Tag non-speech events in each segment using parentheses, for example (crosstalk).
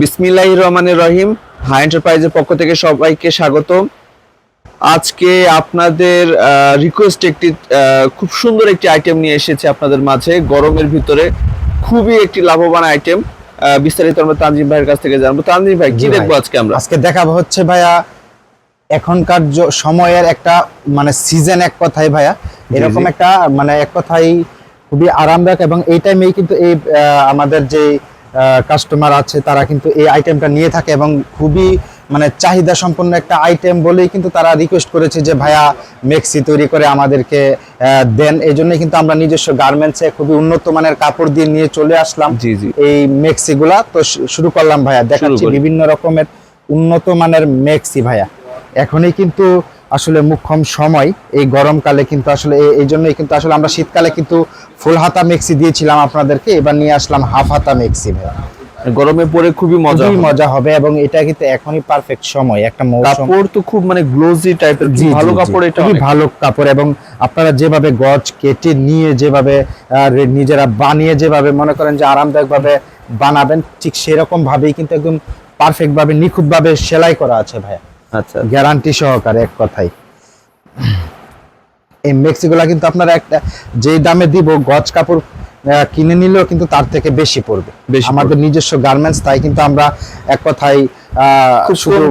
বিসমিল্লাহ রহমানের রহিম হাই এন্টারপ্রাইজের পক্ষ থেকে সবাইকে স্বাগত আজকে আপনাদের রিকোয়েস্ট একটি খুব সুন্দর একটি আইটেম নিয়ে এসেছে আপনাদের মাঝে গরমের ভিতরে খুবই একটি লাভবান আইটেম বিস্তারিত আমরা তানজিম ভাইয়ের কাছ থেকে জানব। তানজিম ভাই কি দেখব আজকে আমরা? আজকে দেখাবো হচ্ছে ভাইয়া এখনকার সময়ের একটা মানে সিজন এক কথাই ভাইয়া। এরকম একটা মানে এক কথাই খুবই আরামদায়ক এবং এই টাইমেই কিন্তু এই আমাদের যে কাস্টমার আছে তারা কিন্তু এই আইটেমটা নিয়ে থাকে এবং খুবই মানে চাহিদা সম্পন্ন একটা আইটেম বলেই কিন্তু তারা রিকোয়েস্ট করেছে যে ভাইয়া মেক্সি তৈরি করে আমাদেরকে দেন। এই জন্য কিন্তু আমরা নিজস্ব গার্মেন্টসে খুবই উন্নত মানের কাপড় দিয়ে নিয়ে চলে আসলাম জি জি। এই মেক্সিগুলা তো শুরু করলাম ভাইয়া। দেখাচ্ছি বিভিন্ন রকমের উন্নত মানের মেক্সি ভাইয়া। এখনই কিন্তু আসলে মুখ্যম সময় এই গরমকালে কিন্তু আসলে এই- জন্যই কিন্তু আসলে আমরা শীতকালে কিন্তু ফুল হাতা মেক্সি দিয়েছিলাম আপনাদেরকে এবার নিয়ে আসলাম হাফ হাতা মেক্সি ভাইয়া। গরমে পরে খুবই মজা খুবই মজা হবে এবং এটা কিন্তু এখনই পারফেক্ট সময় একটা মৌসুম। কাপড় তো খুব মানে গ্লোজি টাইপের ভালো। কাপড় এটা খুবই ভালো কাপড় এবং আপনারা যেভাবে গজ কেটে নিয়ে যেভাবে নিজেরা বানিয়ে যেভাবে মনে করেন যে আরামদায়ক ভাবে বানাবেন ঠিক সেরকম ভাবেই কিন্তু একদম পারফেক্ট ভাবে নিখুঁত ভাবে সেলাই করা আছে ভাইয়া। আচ্ছা। গ্যারান্টি সহকারে এক কথাই এই মেক্সিগুলা কিন্তু আপনারা একটা যেই দামে দিব গজ কাপড় কিনে নিলেও কিন্তু তার থেকে বেশি পড়বে। আমাদের নিজস্ব গার্মেন্টস তাই কিন্তু আমরা এক কথাই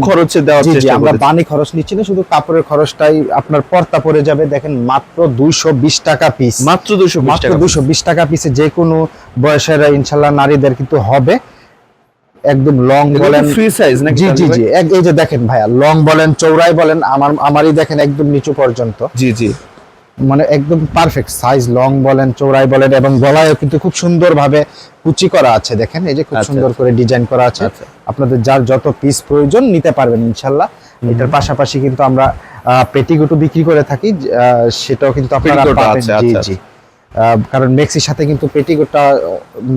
খরচে দেওয়ার চেষ্টা আমরা। বানি খরচ নিচ্ছি না শুধু কাপড়ের খরচটাই আপনার পর্তা পড়ে যাবে। দেখেন মাত্র দুইশো বিশ টাকা পিস মাত্র দুশো মাত্র দুশো বিশ টাকা পিসে যে কোনো বয়সের ইনশাল্লাহ নারীদের কিন্তু হবে। একদম লং বলেন ফ্রি সাইজ নাকি জি জি জি। এই যে দেখেন ভাইয়া লং বলেন চৌড়াই বলেন আমার আমারই দেখেন একদম নিচু পর্যন্ত। জি জি। মানে একদম পারফেক্ট সাইজ লং বলেন চৌড়াই বলেন এবং গলায়ও কিন্তু খুব সুন্দর ভাবে কুচি করা আছে দেখেন এই যে খুব আচ্ছা, সুন্দর করে ডিজাইন করা আছে। আচ্ছা। আপনাদের যার যত পিস প্রয়োজন নিতে পারবেন ইনশাল্লাহ। এটার পাশাপাশি কিন্তু আমরা পেটিগুটো বিক্রি করে থাকি সেটাও কিন্তু আপনারা পাবেন। জি আচ্ছা, জি। কারণ মেক্সির সাথে কিন্তু পেটিকোটটা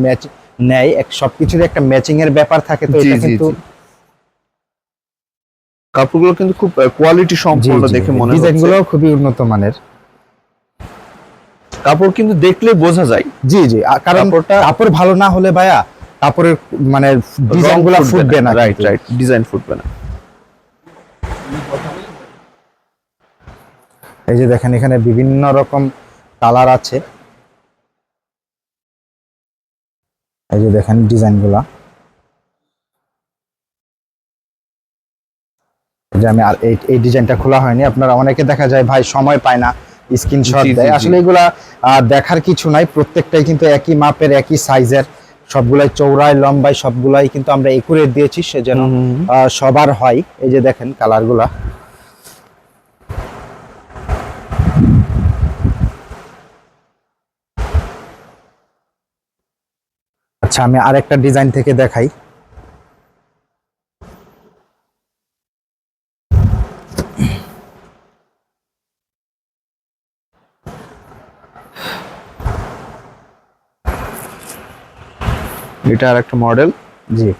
ম্যাচ নেয় এক সবকিছুর একটা ম্যাচিং এর ব্যাপার থাকে তো এটা কিন্তু কাপড়গুলো কিন্তু খুব কোয়ালিটি সম্পূর্ণ দেখে মনে হচ্ছে। গুলো খুবই উন্নত মানের। কাপড় কিন্তু দেখলে বোঝা যায়। জি জি। কারণ কাপড়টা- কাপড় ভালো না হলে ভাইয়া কাপড়ের মানে ডিজাইনগুলো ফুটবে না। রাইট রাইট ডিজাইন ফুটবে না। এই যে দেখেন এখানে বিভিন্ন রকম কালার আছে। এই যে দেখেন ডিজাইনগুলা এই যে আমি আর এই এই ডিজাইনটা খোলা হয়নি আপনারা অনেকে দেখা যায় ভাই সময় পায় না স্ক্রিনশট দেয়। আসলে এগুলা আহ, দেখার কিছু নাই প্রত্যেকটাই কিন্তু একই মাপের একই সাইজের সবগুলাই চৌড়ায় লম্বায় সবগুলাই কিন্তু আমরা একুরেট দিয়েছি সে যেন সবার হয়। এই যে দেখেন কালারগুলা আচ্ছা আমি আরেকটা ডিজাইন থেকে দেখাই। এটা আর একটা মডেল? জি।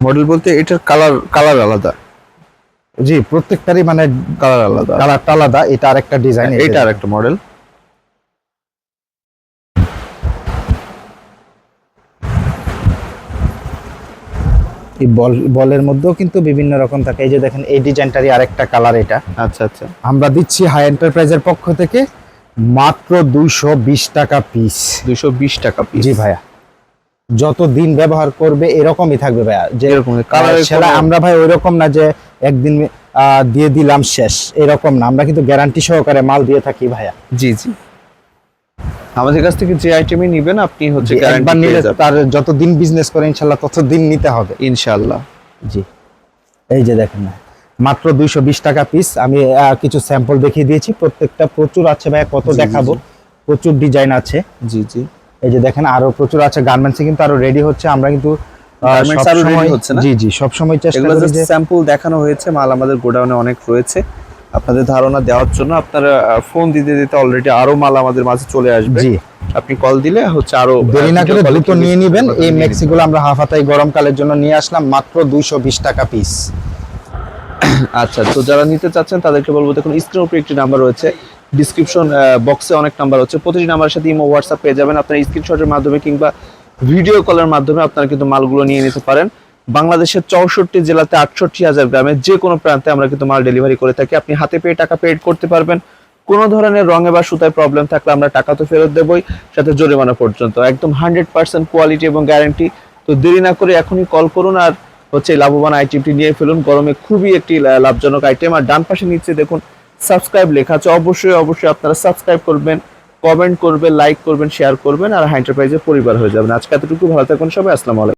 মডেল বলতে এটার কালার কালার আলাদা। জি প্রত্যেকটারই মানে কালার আলাদা। কালারটা আলাদা। এটা আরেকটা ডিজাইন এটা আর একটা মডেল এই বল বলের মধ্যেও কিন্তু বিভিন্ন রকম থাকে। এই যে দেখেন এই ডিজাইনটারই আরেকটা কালার এটা। আচ্ছা আচ্ছা। আমরা দিচ্ছি হাই এন্টারপ্রাইজের পক্ষ থেকে মাত্র দুইশো বিশ টাকা পিস দুশো বিশ টাকা পিস জি ভাইয়া। যত দিন ব্যবহার করবে এরকমই থাকবে ভাইয়া। যে এরকম কালার সেলাই আমরা ভাই ওই রকম না যে একদিন দিয়ে দিলাম শেষ। এরকম না আমরা কিন্তু গ্যারান্টি সহকারে মাল দিয়ে থাকি ভাইয়া। জি জি। আমাদের কাছ থেকে যে আইটেমই নিবেন আপনি হচ্ছে একবার নিলে তার যত দিন বিজনেস করে ইনশাল্লাহ তত দিন নিতে হবে। ইনশাআল্লাহ জি। এই যে দেখেন না মাত্র দুইশো বিশ টাকা পিস আমি কিছু স্যাম্পল দেখিয়ে দিয়েছি। প্রত্যেকটা প্রচুর আছে ভাইয়া কত দেখাবো। প্রচুর ডিজাইন আছে। জি জি। এই যে দেখেন আরও প্রচুর আছে। গার্মেন্টসে কিন্তু আরও রেডি হচ্ছে। আমরা কিন্তু জি জি সব সময় চেষ্টা করি যে স্যাম্পল দেখানো হয়েছে মাল আমাদের গোডাউনে অনেক রয়েছে। আপনাদের ধারণা দেওয়ার জন্য আপনারা ফোন দিতে দিতে অলরেডি আরও মাল আমাদের মাঝে চলে আসবে। জি। আপনি কল দিলে হচ্ছে আরও দেরি না করে দ্রুত নিয়ে নেবেন। এই মেক্সিগুলো আমরা হাফাতাই গরমকালের জন্য নিয়ে আসলাম মাত্র দুইশো বিশ টাকা পিস (coughs) আচ্ছা তো যারা নিতে চাচ্ছেন তাদেরকে বলব দেখুন স্ক্রিন উপরে একটি নাম্বার রয়েছে। ডিসক্রিপশন বক্সে অনেক নাম্বার হচ্ছে প্রতিটি নাম্বারের সাথে ইমো হোয়াটসঅ্যাপ পেয়ে যাবেন। আপনার স্ক্রিনশটের মাধ্যমে কিংবা ভিডিও কলের মাধ্যমে আপনারা কিন্তু মালগুলো নিয়ে নিতে পারেন। বাংলাদেশের চৌষট্টি জেলাতে আটষট্টি হাজার গ্রামে যে কোনো প্রান্তে আমরা কিন্তু মাল ডেলিভারি করে থাকি। আপনি হাতে পেয়ে টাকা পেড করতে পারবেন। কোনো ধরনের রঙে বা সুতায় প্রবলেম থাকলে আমরা টাকা তো ফেরত দেবই, সাথে জরিমানা পর্যন্ত। একদম হান্ড্রেড পার্সেন্ট কোয়ালিটি এবং গ্যারান্টি তো দেরি না করে এখনই কল করুন আর হচ্ছে লাভবান আইটেমটি নিয়ে ফেলুন। গরমে খুবই একটি লাভজনক আইটেম আর ডান পাশে নিচে দেখুন সাবস্ক্রাইব লেখা আছে। অবশ্যই অবশ্যই আপনারা সাবস্ক্রাইব করবেন। কমেন্ট করবেন লাইক করবেন শেয়ার করবেন আর হাইন্টারপ্রাইজের পরিবার হয়ে যাবেন। আজকে এতটুকু, ভালো থাকবেন সবাই, আসসালামু আলাইকুম।